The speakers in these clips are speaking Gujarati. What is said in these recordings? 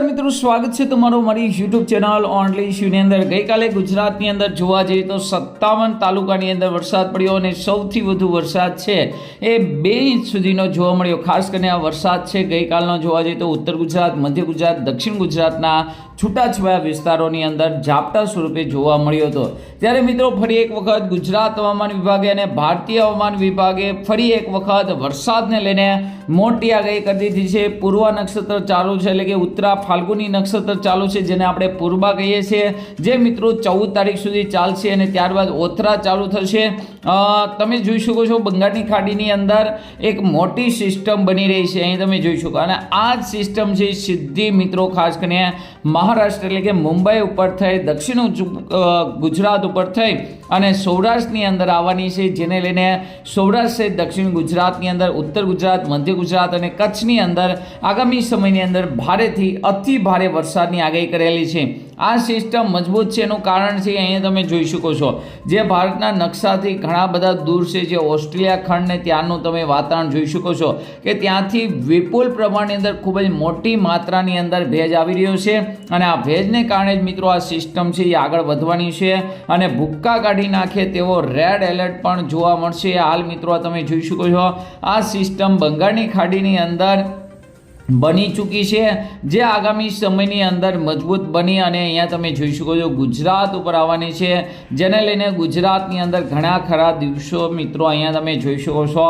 મિત્રો, સ્વાગત છે તમારું મારી યુટ્યુબ ચેનલ ઓનલી ઇશ્યુની અંદર. ગઈકાલે ગુજરાતની અંદર જોવા જઈએ તો સત્તાવન તાલુકાની અંદર વરસાદ પડ્યો અને સૌથી વધુ વરસાદ છે એ બે ઇંચ સુધીનો જોવા મળ્યો. ખાસ કરીને આ વરસાદ છે ગઈકાલનો જોવા જઈએ તો ઉત્તર ગુજરાત, મધ્ય ગુજરાત, દક્ષિણ ગુજરાતના છૂટાછવાયા વિસ્તારોની અંદર ઝાપટા સ્વરૂપે જોવા મળ્યો હતો. ત્યારે મિત્રો ફરી એક વખત ગુજરાત હવામાન વિભાગે અને ભારતીય હવામાન વિભાગે ફરી એક વખત વરસાદને લઈને મોટી આગાહી કરી દીધી છે. પૂર્વ નક્ષત્ર ચાલુ છે એટલે કે ઉત્તરા ફાલ્ગુની નક્ષત્ર ચાલુ છે, જેને આપણે પૂર્વા કહીએ છીએ. જે મિત્રો ચૌદ તારીખ સુધી ચાલશે અને ત્યારબાદ ઓથરા ચાલુ થશે. તમે જોઈ શકો છો બંગાળની ખાડીની અંદર એક મોટી સિસ્ટમ બની રહી છે. અહીં તમે જોઈ શકો. અને આ જ સિસ્ટમ છે સિદ્ધિ મિત્રો, ખાસ કરીને મહારાષ્ટ્ર એટલે કે મુંબઈ ઉપર થઈ, દક્ષિણ ગુજરાત ઉપર થઈ અને સૌરાષ્ટ્રની અંદર આવવાની છે, જેને લઈને સૌરાષ્ટ્ર સહિત દક્ષિણ ગુજરાતની અંદર, ઉત્તર ગુજરાત, મધ્ય ગુજરાત અને કચ્છની અંદર આગામી સમયની અંદર ભારેથી અતિ ભારે વરસાદની આગાહી કરેલી છે. આ સિસ્ટમ મજબૂત છે એનું કારણ છે અહીંયા તમે જોઈ શકો છો. જે ભારતના નકશાથી ઘણા બધા દૂર છે, જે ઓસ્ટ્રેલિયા ખંડને ત્યાંનું તમે વાતાવરણ જોઈ શકો છો કે ત્યાંથી વિપુલ પ્રમાણની અંદર ખૂબ જ મોટી માત્રાની અંદર ભેજ આવી રહ્યો છે અને આ ભેજને કારણે જ મિત્રો આ સિસ્ટમ છે એ આગળ વધવાની છે અને ભૂક્કા કાઢી નાખે તેવો રેડ એલર્ટ પણ જોવા મળશે. હાલ મિત્રો તમે જોઈ શકો છો, આ સિસ્ટમ બંગાળની ખાડીની અંદર બની ચૂકી છે. જે આગામી સમયની અંદર મજબૂત બની અને અહીંયા તમે જોઈ શકો છો ગુજરાત ઉપર આવવાની છે. જેને લઈને ગુજરાતની અંદર ઘણા ખરા દિવસો મિત્રો અહીંયા તમે જોઈ શકો છો.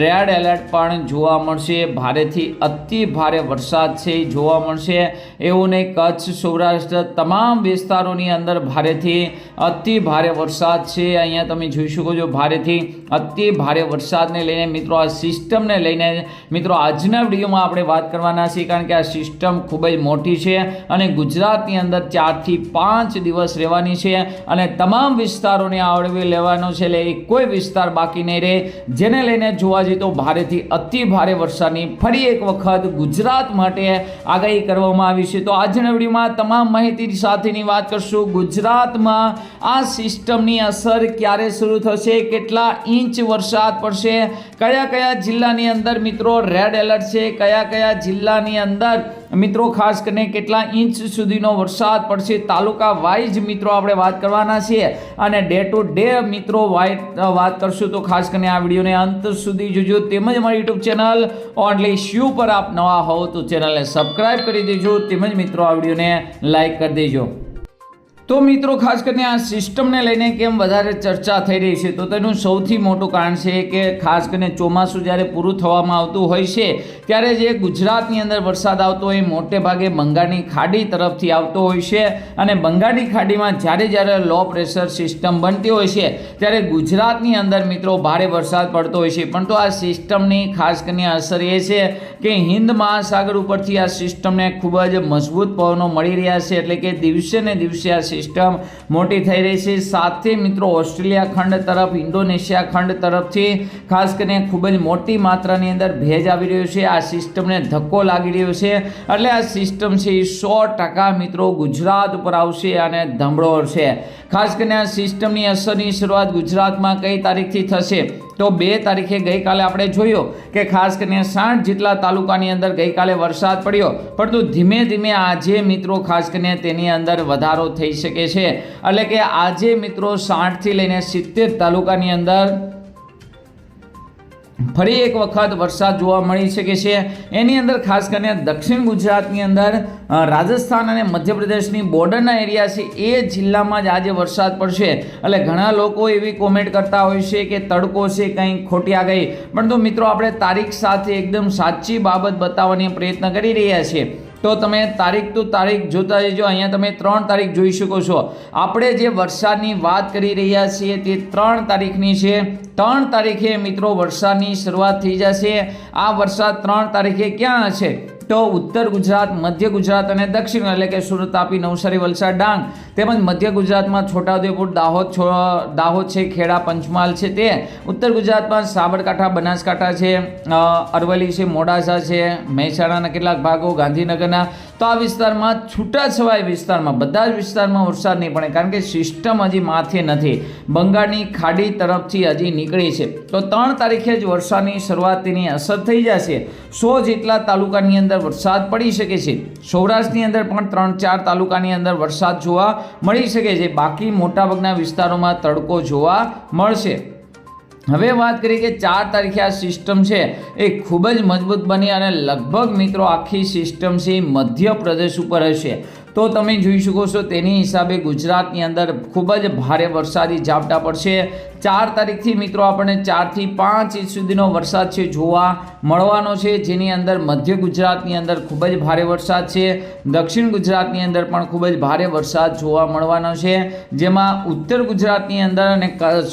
રેડ એલર્ટ પણ જોવા મળશે. ભારેથી અતિ ભારે વરસાદ છે જોવા મળશે. એવું નહીં, કચ્છ, સૌરાષ્ટ્ર તમામ વિસ્તારોની અંદર ભારેથી અતિ ભારે વરસાદ છે. અહીંયા તમે જોઈ શકો છો ભારેથી અતિ ભારે વરસાદને લઈને મિત્રો આ સિસ્ટમને લઈને મિત્રો આજના વિડીયોમાં આપણે વાત કરવાના છીએ કારણ કે આ સિસ્ટમ ખૂબ જ મોટી છે અને ગુજરાતની અંદર ચારથી પાંચ દિવસ રહેવાની છે અને તમામ વિસ્તારોને આવડવી લેવાનો છે એટલે કોઈ વિસ્તાર બાકી નહીં રહે. જેને લઈને જોવા જઈએ તો ભારેથી અતિ ભારે વરસાદની ફરી એક વખત ગુજરાત માટે આગાહી કરવામાં આવી છે. તો આજના વિડીયોમાં તમામ માહિતી સાથેની વાત કરશું. ગુજરાતમાં આ સિસ્ટમની અસર ક્યારે શરૂ થશે? કેટલા ઇંચ વરસાદ પડશે? કયા કયા જિલ્લાની અંદર મિત્રો રેડ એલર્ટ છે? કયા કયા જિલ્લાની અંદર. મિત્રો, ખાસ કરીને કેટલા ઇંચ સુધીનો વરસાદ પડશે, તાલુકા વાઇઝ મિત્રો આપણે વાત કરવાના છીએ. અને ડે ટુ ડે મિત્રો વાત કરશું તો ખાસ કરીને આ વિડીયોને અંત સુધી જોજો. તેમજ મારી યુટ્યુબ ચેનલ ઓનલી શ્યુ પર આપ નવા હોવ તો ચેનલને સબસ્ક્રાઈબ કરી દેજો. તેમજ મિત્રો, આ વિડીયોને લાઈક કરી દેજો. તો મિત્રો, ખાસ કરીને આ સિસ્ટમને લઈને કેમ વધારે ચર્ચા થઈ રહી છે, તો તેનું સૌથી મોટું કારણ છે કે ખાસ કરીને ચોમાસું જ્યારે પૂરું થવામાં આવતું હોય છે, ત્યારે જે ગુજરાતની અંદર વરસાદ આવતો હોય મોટે ભાગે બંગાળની ખાડી તરફથી આવતો હોય છે. અને બંગાળની ખાડીમાં જ્યારે જ્યારે લો પ્રેશર સિસ્ટમ બનતી હોય છે, ત્યારે ગુજરાતની અંદર મિત્રો ભારે વરસાદ પડતો હોય છે. પણ તો આ સિસ્ટમની ખાસ કરીને અસર એ છે કે હિન્દ મહાસાગર ઉપરથી આ સિસ્ટમને ખૂબ જ મજબૂત પવનો મળી રહ્યા છે, એટલે કે દિવસે ને દિવસે આ સિસ્ટમ મોટી થઈ રહી છે. સાથે મિત્રો ઓસ્ટ્રેલિયા ખંડ તરફ, ઇન્ડોનેશિયા ખંડ તરફથી ખાસ કરીને ખૂબ જ મોટી માત્રાની અંદર ભેજ આવી રહ્યો છે. આ સિસ્ટમને ધક્કો લાગી રહ્યો છે. એટલે આ સિસ્ટમ છે એ સો ટકા મિત્રો ગુજરાત ઉપર આવશે અને ધમડોળશે. ખાસ કરીને આ સિસ્ટમની અસરની શરૂઆત ગુજરાતમાં કઈ તારીખથી થશે? તો બે તારીખે ગઈકાલે આપણે જોયું કે ખાસ કરીને સાઠ જેટલા તાલુકાની અંદર ગઈકાલે વરસાદ પડ્યો. પરંતુ ધીમે ધીમે આજે મિત્રો ખાસ કરીને તેની અંદર વધારો થઈ શકે છે. એટલે કે આજે મિત્રો સાઠથી લઈને સિત્તેર તાલુકાની અંદર ફરી એક વખત વરસાદ જોવા મળી શકે છે. એની અંદર ખાસ કરીને દક્ષિણ ગુજરાતની અંદર રાજસ્થાન અને મધ્યપ્રદેશની બોર્ડરના એરિયા છે, એ જિલ્લામાં જ આજે વરસાદ પડશે. એટલે ઘણા લોકો એવી કોમેન્ટ કરતા હોય છે કે તડકો છે કંઈ ખોટી આ ગઈ પણ તો મિત્રો, આપણે તારીખ સાથે એકદમ સાચી બાબત બતાવવાની પ્રયત્ન કરી રહ્યા છીએ. તો તમે તારીખ ટુ તારીખ જોતા જજો. અહીંયા તમે ત્રણ તારીખ જોઈ શકો છો. આપણે જે વરસાદની વાત કરી રહ્યા છીએ તે ત્રણ તારીખની છે. ત્રણ તારીખે મિત્રો વરસાદની શરૂઆત થઈ જશે. આ વરસાદ ત્રણ તારીખે ક્યાં હશે? તો ઉત્તર ગુજરાત, મધ્ય ગુજરાત અને દક્ષિણ, એટલે કે સુરત, તાપી, નવસારી, વલસાડ, ડાંગ તેમજ મધ્ય ગુજરાતમાં છોટાઉદેપુર, દાહોદ દાહોદ છે, ખેડા, પંચમહાલ છે તે. ઉત્તર ગુજરાતમાં સાબરકાંઠા, બનાસકાંઠા છે અરવલ્લી છે, મોડાસા છે, મહેસાણાના કેટલાક ભાગો, ગાંધીનગરના. તો આ વિસ્તારમાં છૂટાછવાય વિસ્તારમાં, બધા જ વિસ્તારમાં વરસાદ નહીં પડે કારણ કે સિસ્ટમ હજી માથે નથી. બંગાળની ખાડી તરફથી હજી નીકળી છે. તો ત્રણ તારીખે જ વરસાદની શરૂઆત તેની અસર થઈ જશે. સો જેટલા તાલુકાની અંદર અંદર વરસાદ પડી શકે છે. સૌરાષ્ટ્રની અંદર પણ ત્રણ ચાર તાલુકાની અંદર વરસાદ જોવા મળી શકે છે. બાકી મોટાભાગના વિસ્તારોમાં તડકો જોવા મળશે. હવે વાત કરીએ કે ચાર તારીખે આ સિસ્ટમ છે એ ખૂબ જ મજબૂત બની અને લગભગ મિત્રો આખી સિસ્ટમ છે મધ્ય મધ્યપ્રદેશ ઉપર હશે. તો તમે જોઈ શકો છો તેની હિસાબે ગુજરાતની અંદર ખૂબ જ ભારે વરસાદી ઝાપટા પડશે. ચાર તારીખથી મિત્રો આપણને ચારથી પાંચ ઇંચ સુધીનો વરસાદ છે જોવા મળવાનો છે, જેની અંદર મધ્ય ગુજરાતની અંદર ખૂબ જ ભારે વરસાદ છે. દક્ષિણ ગુજરાતની અંદર પણ ખૂબ જ ભારે વરસાદ જોવા મળવાનો છે. જેમાં ઉત્તર ગુજરાતની અંદર અને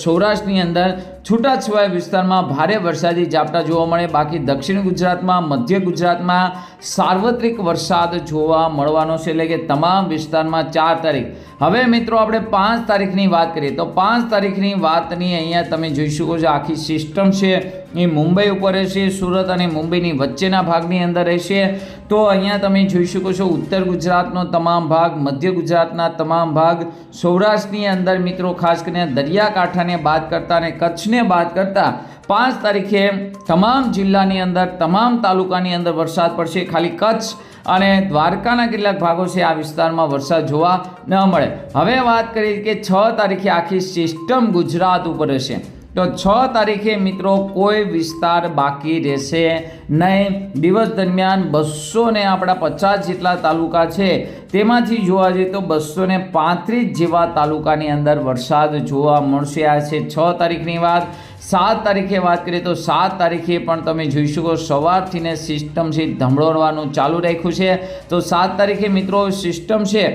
સૌરાષ્ટ્રની અંદર છૂટાછવાયા વિસ્તારમાં ભારે વરસાદી ઝાપટા જોવા મળે. બાકી દક્ષિણ ગુજરાતમાં, મધ્ય ગુજરાતમાં સાર્વત્રિક વરસાદ જોવા મળવાનો છે. એટલે કે તમામ વિસ્તારમાં ચાર તારીખ. હવે મિત્રો આપણે પાંચ તારીખની વાત કરીએ. તો પાંચ તારીખની વાતની અહીંયા તમે જોઈ શકો છો. આખી સિસ્ટમ છે. એ મુંબઈ ઉપર રહેશે, સુરત અને મુંબઈની વચ્ચેના ભાગની અંદર રહેશે. તો અહીંયા તમે જોઈ શકો છો, ઉત્તર ગુજરાતનો તમામ ભાગ, મધ્ય ગુજરાતના તમામ ભાગ, સૌરાષ્ટ્રની અંદર મિત્રો, ખાસ કરીને દરિયાકાંઠાને બાદ કરતા અને કચ્છને બાદ કરતાં, પાંચ તારીખે તમામ જિલ્લાની અંદર, તમામ તાલુકાની અંદર વરસાદ પડશે. ખાલી કચ્છ અને દ્વારકાના કેટલાક ભાગો છે, આ વિસ્તારમાં વરસાદ જોવા ન મળે. હવે વાત કરીએ કે છ તારીખે આખી સિસ્ટમ ગુજરાત ઉપર હશે તો છ તારીખે મિત્રો કોઈ વિસ્તાર બાકી રહેશે નહીં. દિવસ દરમિયાન બસો ને આપણા પચાસ જેટલા તાલુકા છે. તેમાંથી જોવા જઈએ તો બસો ને પાંત્રીસ જેવા તાલુકાની અંદર વરસાદ જોવા મળશે. આ છે છ તારીખની વાત. સાત તારીખે વાત કરીએ તો સાત તારીખે પણ તમે જોઈ શકો સવારથી ને સિસ્ટમ છે ધમડોળવાનું ચાલુ રાખ્યું છે. તો સાત તારીખે મિત્રો સિસ્ટમ છે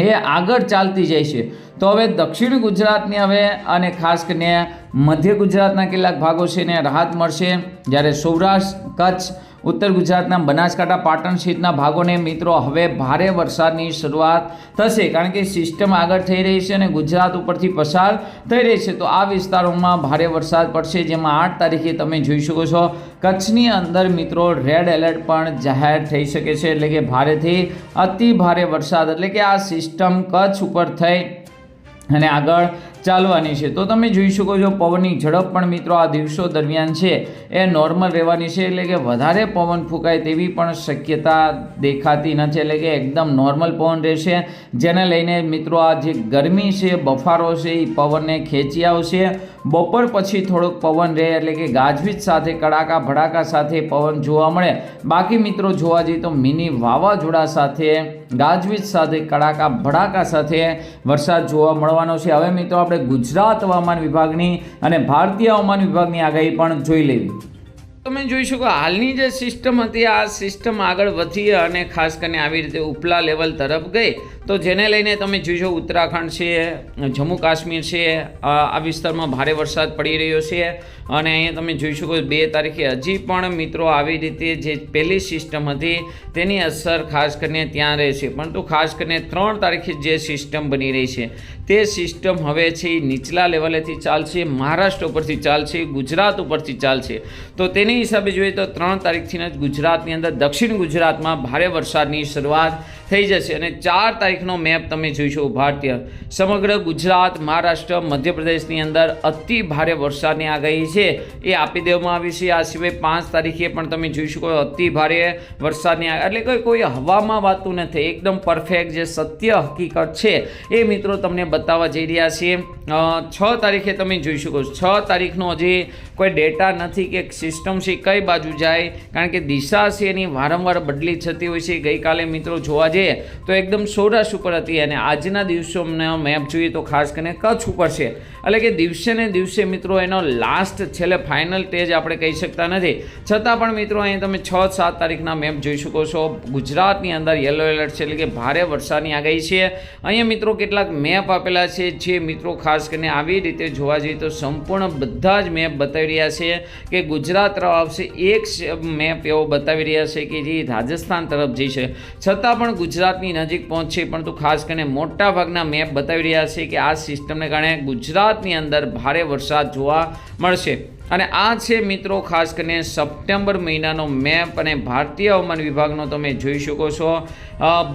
એ આગળ ચાલતી જાય છે. તો હવે દક્ષિણ ગુજરાતની હવે અને ખાસ કરીને મધ્ય ગુજરાતના કેટલાક ભાગો છે એને રાહત મળશે. જ્યારે સૌરાષ્ટ્ર, કચ્છ ઉત્તર ગુજરાતના બનાસકાંઠા પાટણ સહિતના ભાગોને મિત્રો હવે ભારે વરસાદની શરૂઆત થશે કારણ કે સિસ્ટમ આગળ થઈ રહી છે અને ગુજરાત ઉપરથી પસાર થઈ રહી છે. તો આ વિસ્તારોમાં ભારે વરસાદ પડશે જેમાં આઠ તારીખે તમે જોઈ શકો છો. કચ્છની અંદર મિત્રો રેડ એલર્ટ પણ જાહેર થઈ શકે છે એટલે કે ભારેથી અતિ ભારે વરસાદ એટલે કે આ સિસ્ટમ કચ્છ ઉપર થઈ અને આગળ ચાલવાની છે. તો તમે જોઈ શકો છો, પવનની ઝડપ પણ મિત્રો આ દિવસો દરમિયાન છે. એ નોર્મલ રહેવાની છે, એટલે કે વધારે પવન ફૂંકાય તેવી પણ શક્યતા દેખાતી નથી, એટલે કે એકદમ નોર્મલ પવન રહેશે. જેને લઈને મિત્રો આ જે ગરમી છે, બફારો છે, એ પવનને ખેંચી આવશે. બપોર પછી થોડોક પવન રહે એટલે કે ગાજવીજ સાથે, કડાકા ભડાકા સાથે પવન જોવા મળે. બાકી મિત્રો જોવા જઈએ તો મિની વાવાઝોડા સાથે, ગાજવીજ સાથે, કડાકા ભડાકા સાથે વરસાદ જોવા મળવાનો છે. હવે મિત્રો આપણે ગુજરાત હવામાન વિભાગની અને ભારતીય હવામાન વિભાગની આગાહી પણ જોઈ લેવી. તમે જોઈ શકો હાલની જે સિસ્ટમ હતી, આ સિસ્ટમ આગળ વધી અને ખાસ કરીને આવી રીતે ઉપલા લેવલ તરફ ગઈ. તો જેને લઈને તમે જોઈશો ઉત્તરાખંડ છે, જમ્મુ કાશ્મીર છે, આ વિસ્તારમાં ભારે વરસાદ પડી રહ્યો છે. અને અહીંયા તમે જોઈ શકો બે તારીખે હજી પણ મિત્રો આવી રીતે જે પહેલી સિસ્ટમ હતી, તેની અસર ખાસ કરીને ત્યાં રહેશે પરંતુ ખાસ કરીને ત્રણ તારીખે જે સિસ્ટમ બની રહી છે તે સિસ્ટમ હવે છે નીચલા લેવલેથી ચાલશે, મહારાષ્ટ્ર ઉપરથી ચાલશે, ગુજરાત ઉપરથી ચાલશે. તો તેની હિસાબે જોઈએ તો ત્રણ તારીખથી જ ગુજરાતની અંદર દક્ષિણ ગુજરાતમાં ભારે વરસાદની શરૂઆત થઈ જશે અને ચાર તારીખનો મેપ તમે જોઈશો ભારતીય. સમગ્ર ગુજરાત, મહારાષ્ટ્ર, મધ્યપ્રદેશની અંદર અતિ ભારે વરસાદની આગાહી છે. એ આપી દેવામાં આવી છે. આ સિવાય પાંચ તારીખે પણ તમે જોઈ શકો અતિ ભારે વરસાદની એટલે કે કોઈ હવામાં વાતું નથી. એકદમ પરફેક્ટ જે સત્ય હકીકત છે એ મિત્રો તમને બતાવવા જઈ રહ્યા છીએ. છ તારીખે તમે જોઈ શકો છ. તારીખનો હજી કોઈ ડેટા નથી કે સિસ્ટમ છે કઈ બાજુ જાય. કારણ કે દિશા છે એની વારંવાર બદલી થતી હોય છે. ગઈકાલે મિત્રો જોવા જઈએ તો એકદમ સૌરાષ્ટ્ર ઉપર હતી અને આજના દિવસોનો મેપ જોઈએ તો ખાસ કરીને કચ્છ ઉપર છે. એટલે કે દિવસે ને દિવસે મિત્રો એનો લાસ્ટ છેલ્લે ફાઇનલ સ્ટેજ આપણે કહી શકતા નથી. છતાં પણ મિત્રો અહીં તમે છ સાત તારીખના મેપ જોઈ શકો છો. ગુજરાતની અંદર યલો એલર્ટ છે, એટલે કે ભારે વરસાદની આગાહી છે. અહીંયા મિત્રો કેટલાક મેપ આપેલા છે, જે મિત્રો ખાસ કરીને આવી રીતે જોવા જઈએ તો સંપૂર્ણ બધા જ મેપ બતાવી રહ્યા છે કે ગુજરાત તરફ આવશે એક મેપ એવો બતાવી રહ્યા છે કે જે રાજસ્થાન તરફ જઈ છે છતાં પણ ગુજરાતની નજીક પહોંચશે, પરંતુ ખાસ કરીને મોટા ભાગના મેપ બતાવી રહ્યા છે કે આ સિસ્ટમને કારણે ગુજરાતની અંદર ભારે વરસાદ જોવા મળશે. અને આ છે મિત્રો, ખાસ કરીને સપ્ટેમ્બર મહિનાનો મેપ અને ભારતીય હવામાન વિભાગનો તમે જોઈ શકો છો.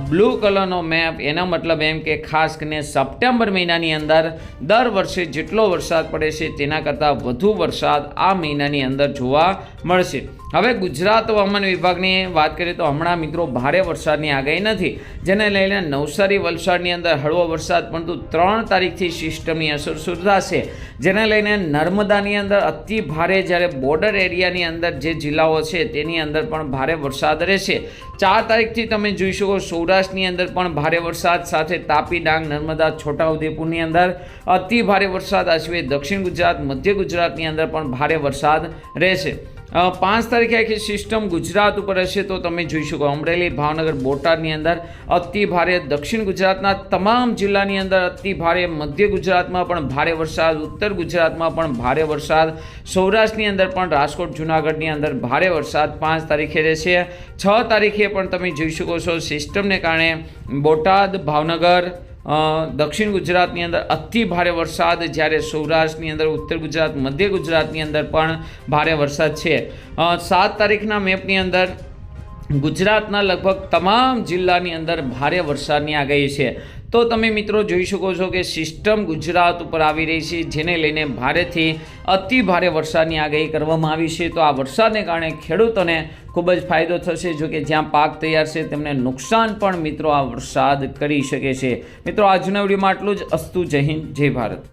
બ્લુ કલરનો મેપ, એનો મતલબ એમ કે ખાસ કરીને સપ્ટેમ્બર મહિનાની અંદર દર વર્ષે જેટલો વરસાદ પડે છે તેના કરતાં વધુ વરસાદ આ મહિનાની અંદર જોવા મળશે. હવે ગુજરાત હવામાન વિભાગની વાત કરીએ તો હમણાં મિત્રો ભારે વરસાદની આગાહી નથી. જેને લઈને નવસારી વલસાડની અંદર હળવો વરસાદ, પરંતુ ત્રણ તારીખથી સિસ્ટમની અસર સુધાશે જેને લઈને નર્મદાની અંદર અતિ ભારે જ્યારે બોર્ડર એરિયાની અંદર જે જિલ્લાઓ છે તેની અંદર પણ ભારે વરસાદ રહેશે. ચાર તારીખથી તમે જોઈ શકો સૌરાષ્ટ્રની અંદર પણ ભારે વરસાદ, સાથે તાપી ડાંગ, નર્મદા, છોટાઉદેપુરની અંદર અતિ ભારે વરસાદ, આ દક્ષિણ ગુજરાત, મધ્ય ગુજરાતની અંદર પણ ભારે વરસાદ રહેશે. પાંચ તારીખે આખી સિસ્ટમ ગુજરાત ઉપર હશે તો તમે જોઈ શકો. અમરેલી, ભાવનગર, બોટાદની અંદર અતિ ભારે, દક્ષિણ ગુજરાતના તમામ જિલ્લાની અંદર અતિ ભારે, મધ્ય ગુજરાતમાં પણ ભારે વરસાદ, ઉત્તર ગુજરાતમાં પણ ભારે વરસાદ, સૌરાષ્ટ્રની અંદર પણ રાજકોટ, જુનાગઢની અંદર ભારે વરસાદ પાંચ તારીખે રહેશે. છ તારીખે પણ તમે જોઈ શકો છો સિસ્ટમને કારણે બોટાદ, ભાવનગર દક્ષિણ ગુજરાતની અંદર અતિ ભારે વરસાદ, જ્યારે સૌરાષ્ટ્રની અંદર, ઉત્તર ગુજરાત, મધ્ય ગુજરાતની અંદર પણ ભારે વરસાદ છે. સાત તારીખના મેપની અંદર ગુજરાતના લગભગ તમામ જિલ્લાની અંદર ભારે વરસાદની આગાહી છે. તો તમે મિત્રો જોઈ શકો છો કે સિસ્ટમ ગુજરાત ઉપર આવી રહી છે, જેને લઈને ભારેથી અતિ ભારે વરસાદની આગાહી કરવામાં આવી છે. તો આ વરસાદને કારણે ખેડૂતોને ખૂબ જ ફાયદો થશે, જો કે જ્યાં પાક તૈયાર છે તેમને નુકસાન પણ મિત્રો આ વરસાદ કરી શકે છે. મિત્રો, આજના વિડીયોમાં આટલું જ. અસ્તુ જય હિન્દ, જય ભારત.